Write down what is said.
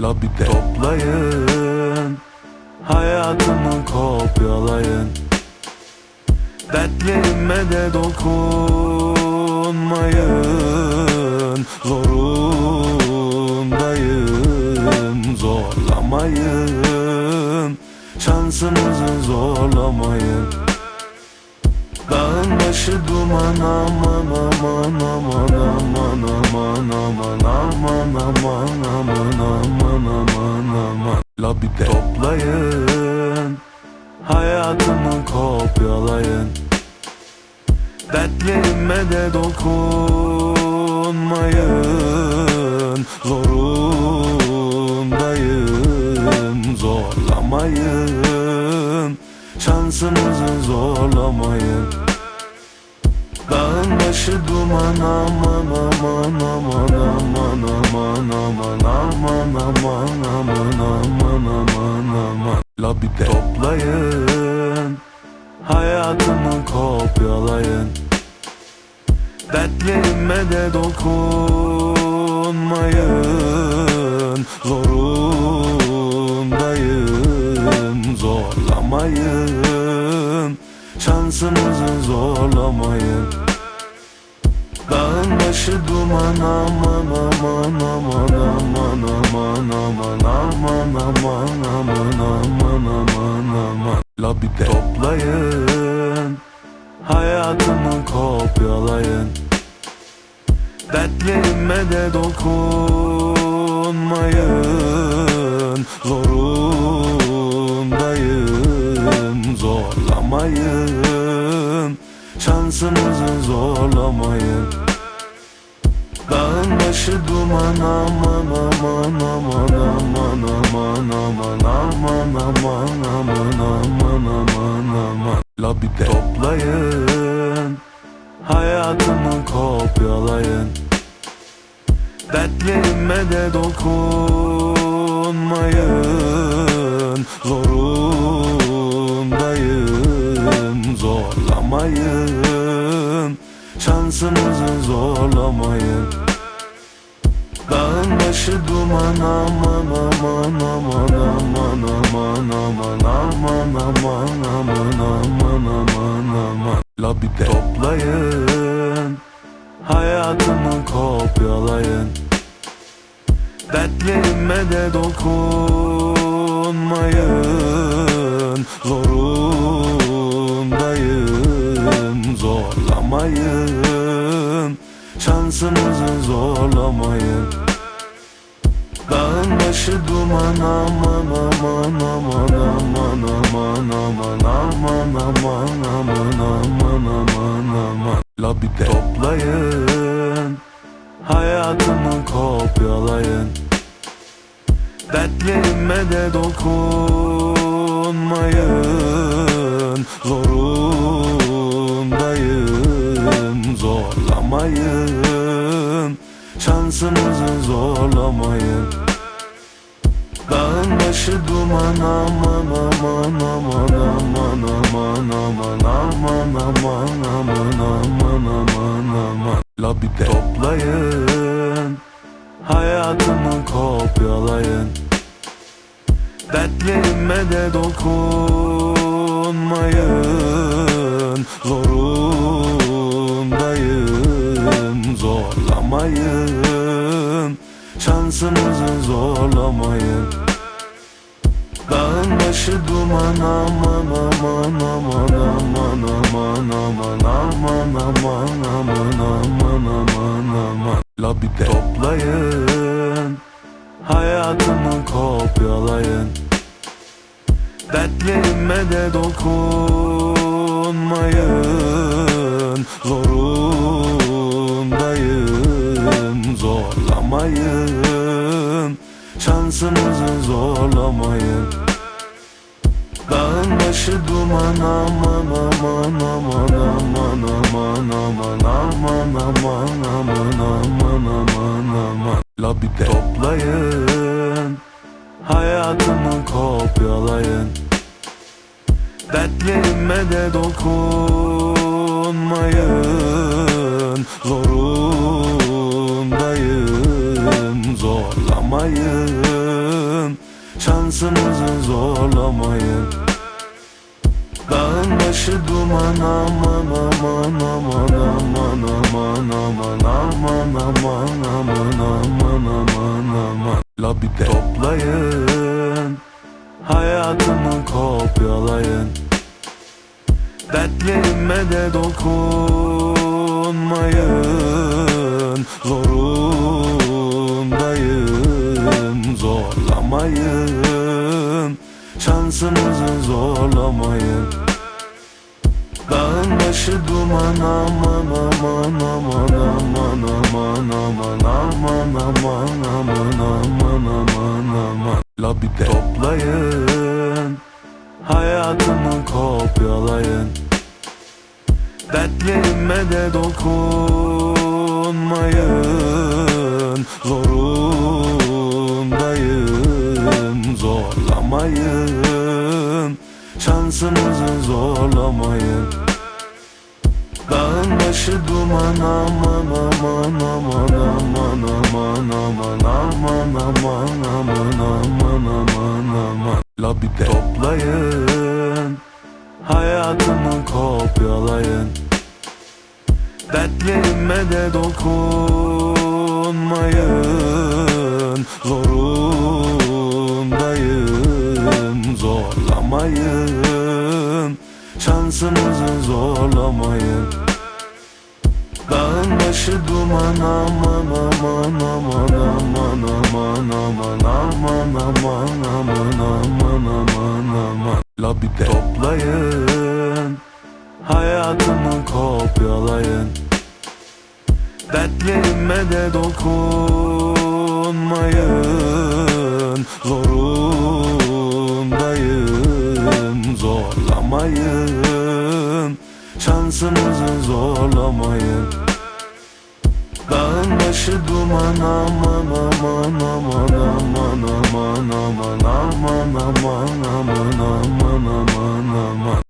Lobide toplayın Hayatımı kopyalayın. Dertlerime de dokunmayın. Zorundayım Zorlamayın. Şansınızı zorlamayın Dağın başı duman aman aman aman aman aman aman aman aman aman aman aman aman Lobide toplayın Hayatımı kopyalayın Dertlerime de dokunmayın aman aman aman aman aman aman aman aman aman aman aman aman Lobide toplayın Hayatımı kopyalayın. Dertlerime de dokunmayın. Zorundayım Zorlamayın. Şansınızı zorlamayın başı duman aman aman aman aman aman aman aman aman aman aman aman aman Lobide toplayın Hayatımı kopyalayın Dertlerime de dokunmayın Zorundayım Zorlamayın Şansınızı zorlamayın Dağın başı duman aman aman aman aman aman aman aman aman aman aman aman aman Lobide toplayın Hayatımı kopyalayın Dertlerime de dokunmayın Zorundayım Şansınızı zorlamayın Dağın başı duman aman aman aman aman aman aman aman aman aman aman aman aman Lobide toplayın Hayatımı kopyalayın Dertlerime de dokunmayın başı duman aman aman aman aman aman aman aman aman aman aman aman aman Lobide toplayın Hayatımı kopyalayın Dertlerime de dokunmayın Zorundayım Zorlamayın Şansınızı zorlamayın Dağın başı duman aman aman aman aman aman aman aman aman aman aman aman aman Lobide toplayın Hayatımı kopyalayın Dertlerime de dokunmayın Zorundayım Zorlamayın Şansınızı zorlamayın Dağın başı duman aman aman aman aman aman aman aman aman aman aman aman aman Lobide toplayın Hayatımı kopyalayın Dertlerime de dokunmayın Zorundayım Zorlamayın Şansınızı zorlamayın başı duman aman aman aman aman aman aman aman aman aman aman aman aman Lobide toplayın Hayatımı kopyalayın Dertlerime de dokunmayın Zorundayım Zorlamayın Şansınızı zorlamayın başı duman aman aman aman aman aman aman aman aman aman aman aman aman La bir de toplayın Hayatımı kopyalayın Dertlerime de dokunmayın Zorundayım zorlamayın Şansınızı zorlamayın Dağın başı duman aman aman aman aman aman aman aman aman aman aman aman aman La bir de toplayın Hayatımı kopyalayın Dertlerime de dokunmayın Zorundayım zorlamayın Şansınızı zorlamayın Dağın başı duman aman aman aman aman aman aman aman aman aman aman aman aman La bir de toplayın Hayatımı kopyalayın Dertlerime de dokunmayın Zorundayım zorlamayın Şansınızı zorlamayın Dağın başı duman aman aman aman aman aman aman aman aman aman aman aman aman La bir de toplayın Hayatımı kopyalayın Dertlerime de dokunmayın Zorundayım şansımızı zorlamayın Dağın başı duman aman aman aman aman aman aman aman aman aman aman aman